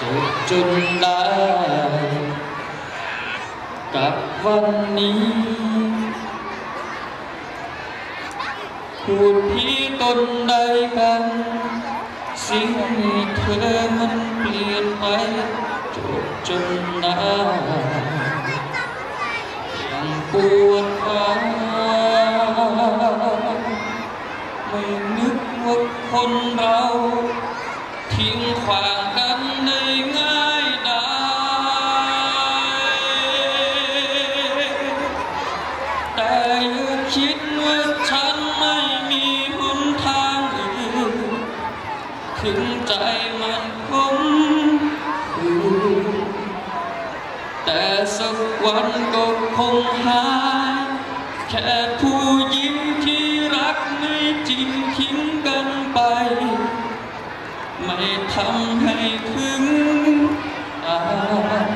จบจนได้กับวันนี้พูดที่ตนใดกันสิ่งที่เธอมันเป ฉันไม่มีหนทางอื่นถึงใจมันคงอยู่แต่สักวันก็คงหายแค่ผู้ยิ้มที่รักไม่จริงทิ้งกันไป ไม่ทำให้ถึงตาย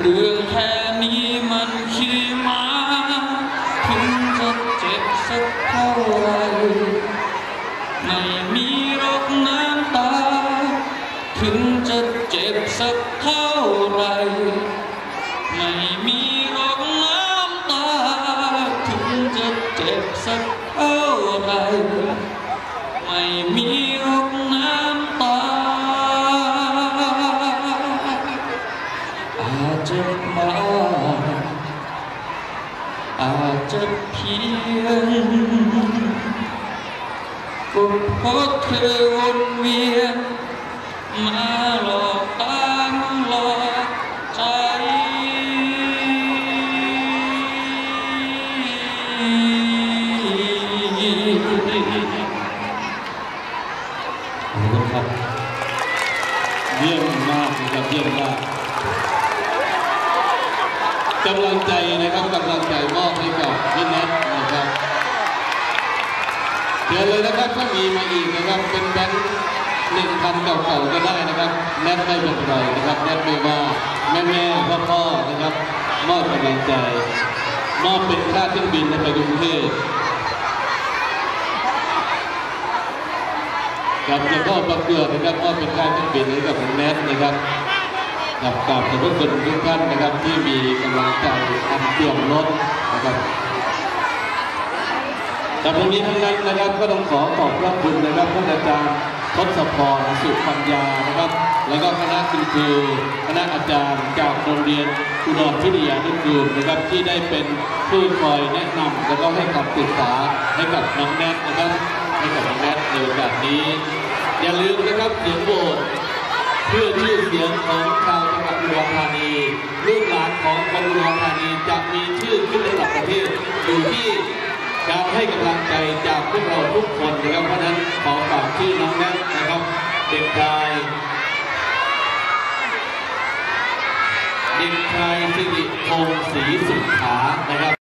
เรื่องแค่นี้มันขี้มาถึง สักเท่าไรไม่มีรอกน้ำตา ถึงจะเจ็บสักเท่าไรไม่มีรอกน้ำตา ถึงจะเจ็บสักเท่าไรไม่มี จะเพียงก็เพราะเธอวนเวียน มาหลอกตามหลอกใจ ขอบคุณครับเยี่ยมมากนะครับเยี่ยมมากกำลังใจนะครับกำลัง นะครับถ้ามีมาอีกนะครับเป็นแบงค์หนึ่งพันเก่าๆก็ได้นะครับแนทไม่เป็นไรนะครับแนทไม่ว่าแม่แม่พ่อพ่อๆนะครับมอบกำลังใจมอบเป็นค่าเครื่องบินไปกรุงเทพกับหลวงพ่อประเกือนะครับก็เป็นกาเครเป็นบินให้กับคุณแนทนะครับกับกราบขอบพระคุณทุกท่านนะครับที่มีกำลังใจอันเปี่ยมล้นนะครับ แต่ทั้งนี้ทั้งนั้นนะครับก็ต้องขอขอบพระคุณนะครับท่านอาจารย์ทศพรสุปัญญานะครับ แล้วก็คณะคุณครูคณะอาจารย์จากโรงเรียนอุดรพิทยานุกูลนะครับที่ได้เป็นผู้คอยแนะนำแล้วก็ให้คำปรึกษาให้กับน้องแนทนะครับให้กับน้องแนทในโอกาสนี้ อย่าลืมนะครับเสียงโหวตเพื่อชื่อเสียงของชาวจังหวัดอุดรธานีลูกหลานของคนอุดรธานีจะมีชื่อขึ้นระดับประเทศอยู่ที่ การให้กำลังใจจากพวกเราทุกคนนะครับเพราะนั้นขอฝากชื่อน้องแนทนะครับเด็กชายเด็กชายสิริพงศ์ศรีสุขานะครับ